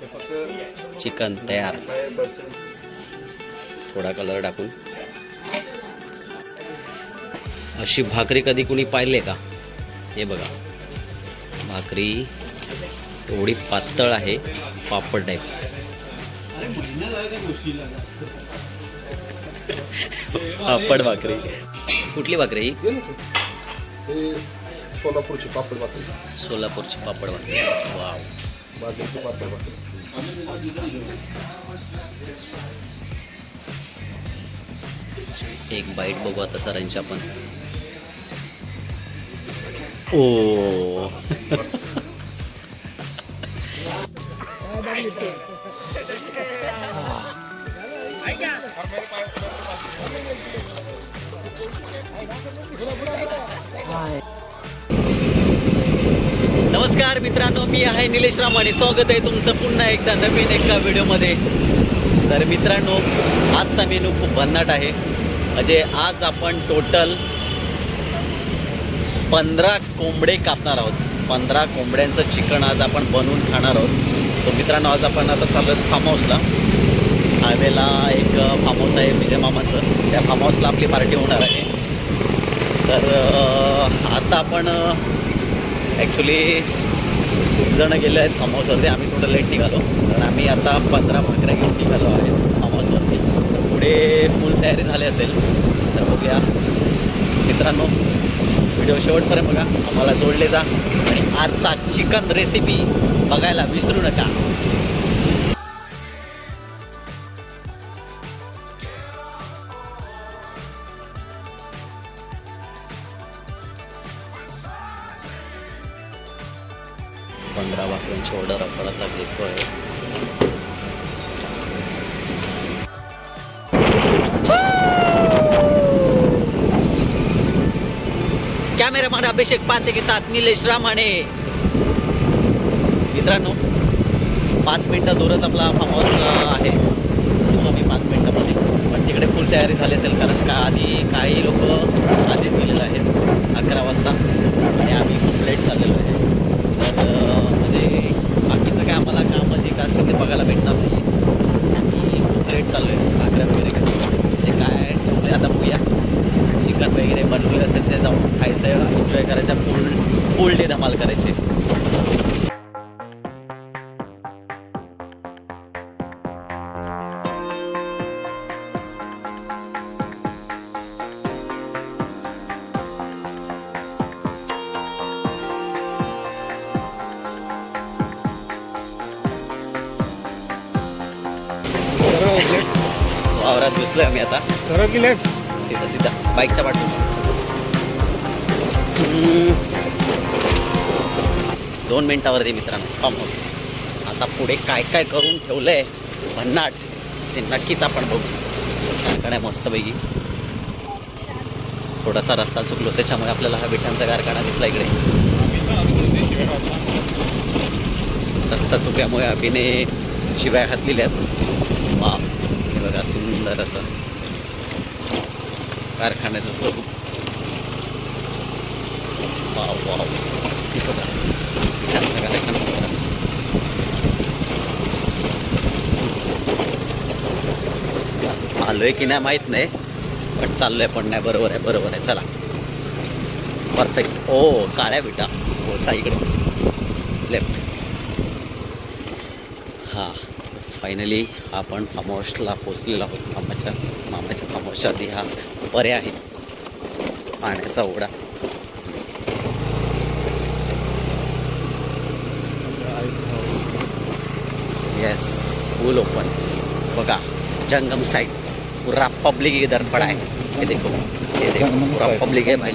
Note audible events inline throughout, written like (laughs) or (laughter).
Chicken तयार. थोडा colour टाकून. अशी भाकरी कधी कुणी पाहिले का? हे बघा. भाकरी एवढी पातळ आहे पापड टाईप पापड भाकरी. कुठली भाकरी ही? सोलापूरची पापड भाकरी. सोलापूरची पापड भाकरी. वाव. पापड भाकरी. एक बाईट बघू आता सरांची आपण ओ नमस्कार मित्रांनो मी आहे निलेश रामाने स्वागत आहे तुमचं पुन्हा एकदा नवीन एका व्हिडिओमध्ये. तर मित्रांनो आजचा मेनू खूप भन्नाट आहे. म्हणजे आज आपण टोटल पंधरा कोंबडे कापणार आहोत. पंधरा कोंबड्यांचं चिकन आज आपण बनवून खाणार आहोत. सो मित्रांनो आज आपण आता चालत फार्म हाऊसला हायवेला एक फार्म हाऊस आहे विजय मामाचं. त्या फार्म हाऊसला आपली पार्टी होणार आहे. तर आता आपण ॲक्च्युली खूप जणं गेले आहेत फार्म आम्ही थोडं लेट निघालो. कारण आम्ही आता पंधरा भाकऱ्या घेऊन निघालो आहे फार्म पुढे फुल तयारी झाली असेल. तर बघूया. मित्रांनो व्हिडिओ शेवटपर्यंत बघा. आम्हाला जोडले जा. आणि आजचा चिकन रेसिपी बघायला विसरू नका. कॅमेरामॅन अभिषेक पाते के साथ निलेश रामाणे. मित्रांनो पाच मिनटं दूरच आपला फार्म हाऊस आहे. स्वामी पाच मिनटामध्ये पण तिकडे फुल तयारी झाली असेल कारण का आधी काही लोक आधीच गेलेले आहेत अकरा वाजता. आणि आम्ही खूप लेट चाललेलो आहे. तर म्हणजे बाकीचं काय आम्हाला काम जे काय असेल ते बघायला भेटणार नाही. आम्ही खूप लेट चाललो आहे अकरा वगैरे म्हणजे काय म्हणजे आता बघूया. चिकन वगैरे बनवले असेल ते जाऊन खायचं एन्जॉय करायचं फुल फुल डे धमाल करायचे. वावरात घुसलोय आम्ही आता. सीधा तिथं बाईकच्या पाठवून दोन मिनटावरती मित्रांनो फॉर्म हाऊस आता पुढे काय काय करून ठेवलं आहे भन्नाट ते नक्कीच आपण बघू. कारखाना मस्तपैकी. थोडासा रस्ता चुकलो त्याच्यामुळे आपल्याला हा विठांचा कारखाना दिसला इकडे. रस्ता चुकल्यामुळे अभिने शिवाय घातलेल्या आहेत. वा हे बघा सुंदर असं. कारखान्याचं स्वरूप. Wow wow. हे कारखाना आलो आलोय की नाही माहीत नाही पण चाललोय पण नाही. बरोबर आहे बरोबर आहे. चला. परफेक्ट ओ काळ्या विटा. हो साईकडे लेफ्ट हां. फायनली आपण फार्म हाऊसला पोचलेलो आहोत. मामाच्या मामाच्या फार्म हाऊसच्या आधी हा पर्याय आहे. पाण्याचा ओढा. येस फुल ओपन बघा जंगम स्टाईल पूरा पब्लिक इधर पड़ा है ये देखो. ये देखो पूरा पब्लिक है भाई.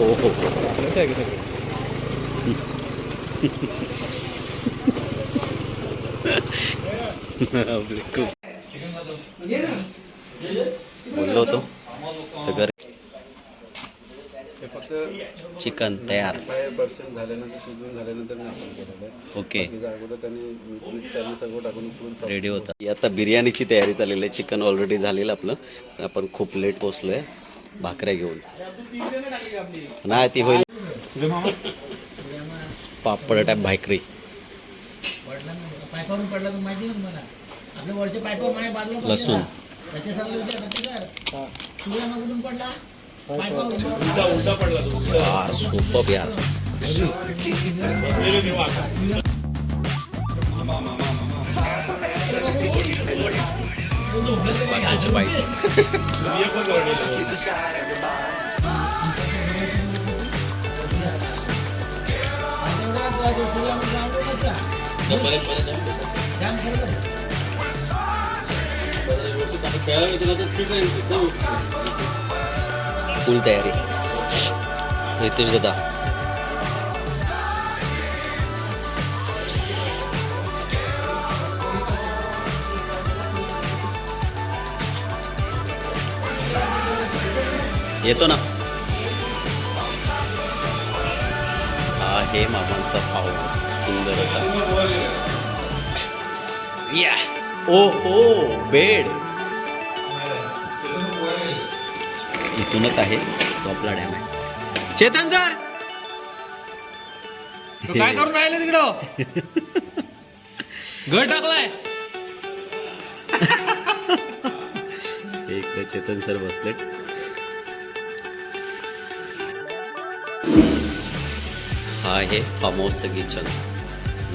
ओ हो. (laughs) बिलकुल बोललो होतो. सगळं चिकन तयार. पर्सेंट झाल्यानंतर शिजून झाल्यानंतर मी आपण केलेलं आहे ओके. बाकीचं अगोदर त्यांनी मीठ मीठ त्यांनी सगळं टाकून उकळून रेडी होता. आता बिर्याणीची तयारी चाललेली आहे. चिकन ऑलरेडी झालेलं आपलं. आपण खूप लेट पोचलोय भाकऱ्या घेऊन. नाही ती होईल. पापड टाईप भाकरी. पायपावरून पडला तर माहिती ना मला. आपल्या वरच्या पायपावर माझ्या बाजूला लसूण. त्याच्या सर सर हा. तुझ्या मग कुठून पडला. पायपावर यार सुपर यार बाकीचे बाईक फुल तयारी. रितेश दादा येतो ना. हा हे मामांचा पाऊस. सुंदर असा. या. ओ हो बेड. इथूनच आहे तो आपला डॅम आहे. चेतन सर! तू काय करून राहिले तिकडं? घर टाकलाय. इकडे चेतन सर बसले हा आहे हाऊसचं किचन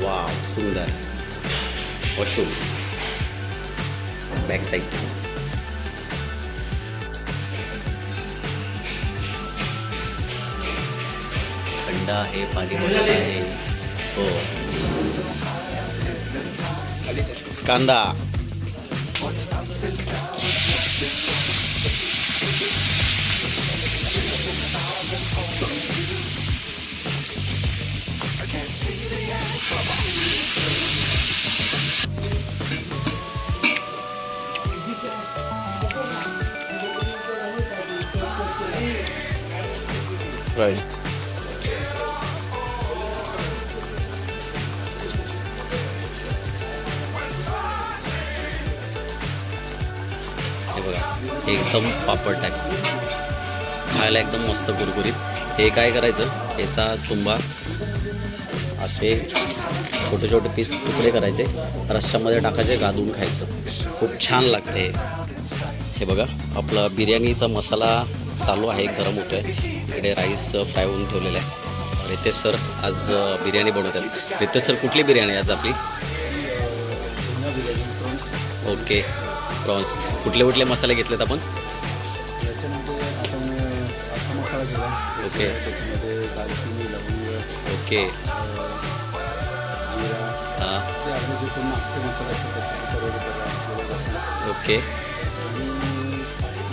वाव सुंदर. वॉशरूम बॅक साईड थंड आहे पाणी बॉटल आहे हो कांदा राईट एकदम पापड टाईप खायला एकदम मस्त कुरकुरीत. हे काय करायचं? याचा चुंबा असे छोटे छोटे पीस तुकडे करायचे. रश्श्यामध्ये टाकायचे गादून खायचं. खूप छान लागते हे. बघा आपला बिर्याणीचा मसाला चालू आहे गरम होतो आहे इकडे राईस फ्राय होऊन ठेवलेला आहे. रितेश सर आज बिर्याणी बनवतात. रितेश सर कुठली बिर्याणी आज आपली? Okay prawns. कुठले कुठले मसाले घेतलेत आपण? याच्यामध्ये आपण अख्खा मसाला केला ओके. त्याच्यामध्ये दालचिनी लवंग ओके. जिरा हां. ते आपले जे मसाले असतात सर्व ओके.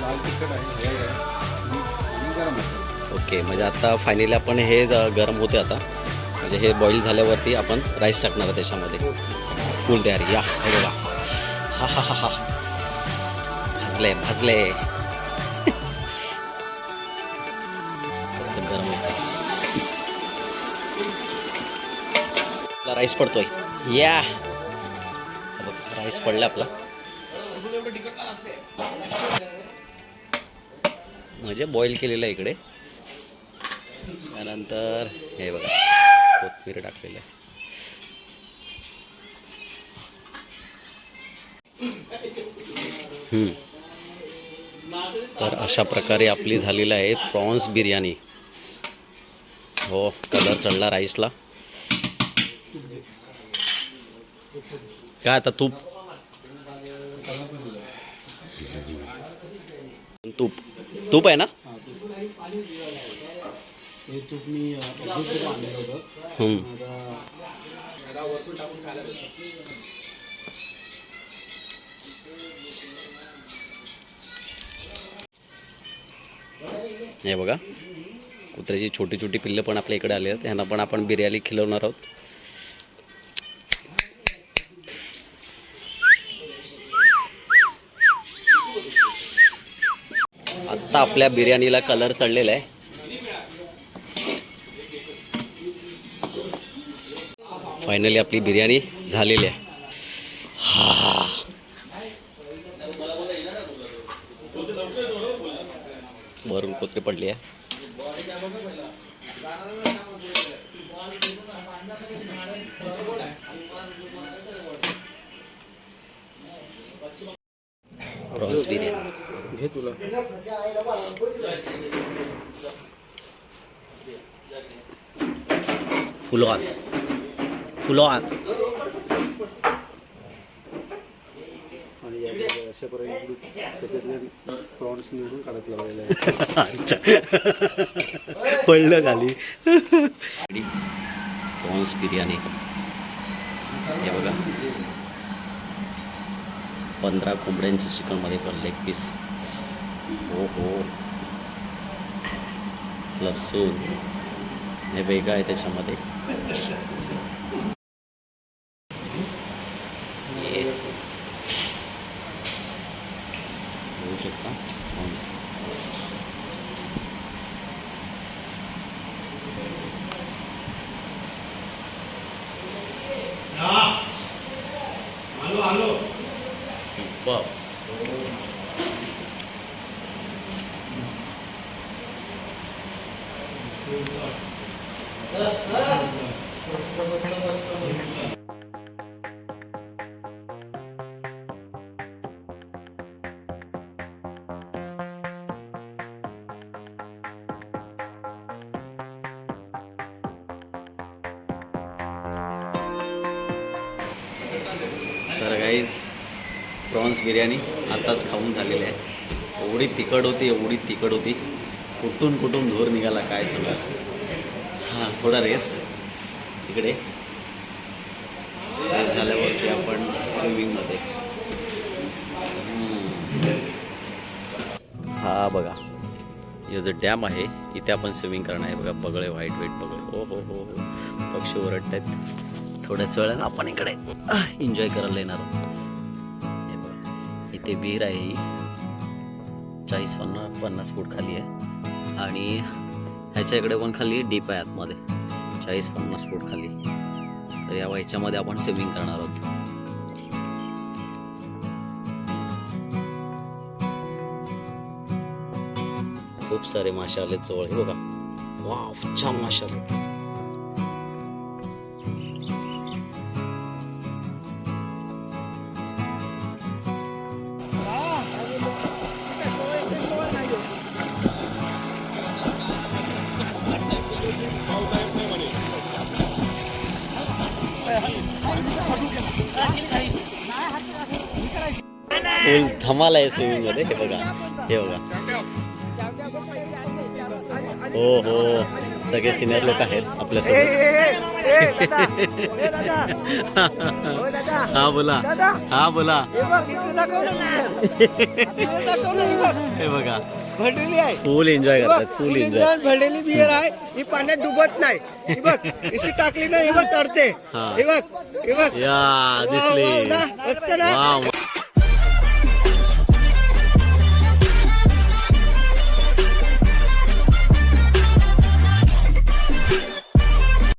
लाल तिखट आहे आणि- गरम मसाला ओके. म्हणजे आता फायनली आपण हे गरम होते आता. म्हणजे हे बॉईल झाल्यावरती आपण राईस टाकणार त्याच्यामध्ये. फुल तयारी. या. हे बघा. हा हा हा हा. भाजले भाजले गरम आहे राईस पडतोय. या बघ, राईस पडला आपला. म्हणजे बॉईल केलेलं आहे इकडे. त्यानंतर हे बघा कोथमीर टाकलेलं आहे. हम्म. तर अशा प्रकारे आपली झालेली आहे प्रॉन्स बिर्याणी. हो कलर चढला राईसला. काय आता तूप? तूप. तूप आहे ना? हे बघा. कुत्र्याची छोटी छोटी पिल्लं पण आपल्या इकडे आली आहेत. ह्यांना पण आपण बिर्याणी खिलवणार आहोत. आत्ता आपल्या बिर्याणीला कलर चढलेला आहे. फायनली आपली बिर्याणी झालेली आहे. कोत्री पडली आहे. प्रॉन्स बिर्याणी घे तुला. फुलवान. फुलवान. त्याच्यातले प्रॉन्स निवडून काढत लावलेले आहे पडलं खाली प्रॉन्स बिर्याणी हे बघा पंधरा कोंबड्यांच्या चिकनमध्ये पण लेग पीस हो हो लसूण हे वेगळं आहे त्याच्यामध्ये alô. Bom. तर गाईज प्रॉन्स बिर्याणी आताच खाऊन झालेली आहे. एवढी तिखट होती एवढी तिखट होती. कुठून कुठून धूर निघाला काय सांगा. हां थोडा रेस्ट इकडे. रेस्ट झाल्यावरती आपण स्विमिंगमध्ये हा बघा. हे जो डॅम आहे इथे आपण स्विमिंग करणार आहे. बघा पगळे व्हाईट व्हाईट पगळे हो हो हो हो. पक्षी ओरडत आहेत थोड्याच वेळानं आपण इकडे एन्जॉय करायला येणार आहोत. हे इथे विहीर आहे चाळीस पन्नास पन्नास फूट खाली आहे. आणि ह्याच्या इकडे पण खाली डीप आहे आतमध्ये. चाळीस पन्नास फूट खाली. तर या ह्याच्यामध्ये आपण स्विमिंग करणार आहोत. खूप सारे मासे आले जवळ. हे बघा. वाव छान मासे आले फुल धमाल आहे स्विमिंगमध्ये हे बघा. हे बघा. हो हो. सगळे सिनियर लोक आहेत आपल्यासोबत. हा बोला. हा बोला. हे बघा भरलेली आहे. फुल एन्जॉय करतात फुल एन्जॉय भरलेली बियर आहे. ही पाण्यात डुबत नाही. बघ इशी टाकली ना हे बघ तडते. हा. बघ हे बघ. या दिसली. ना,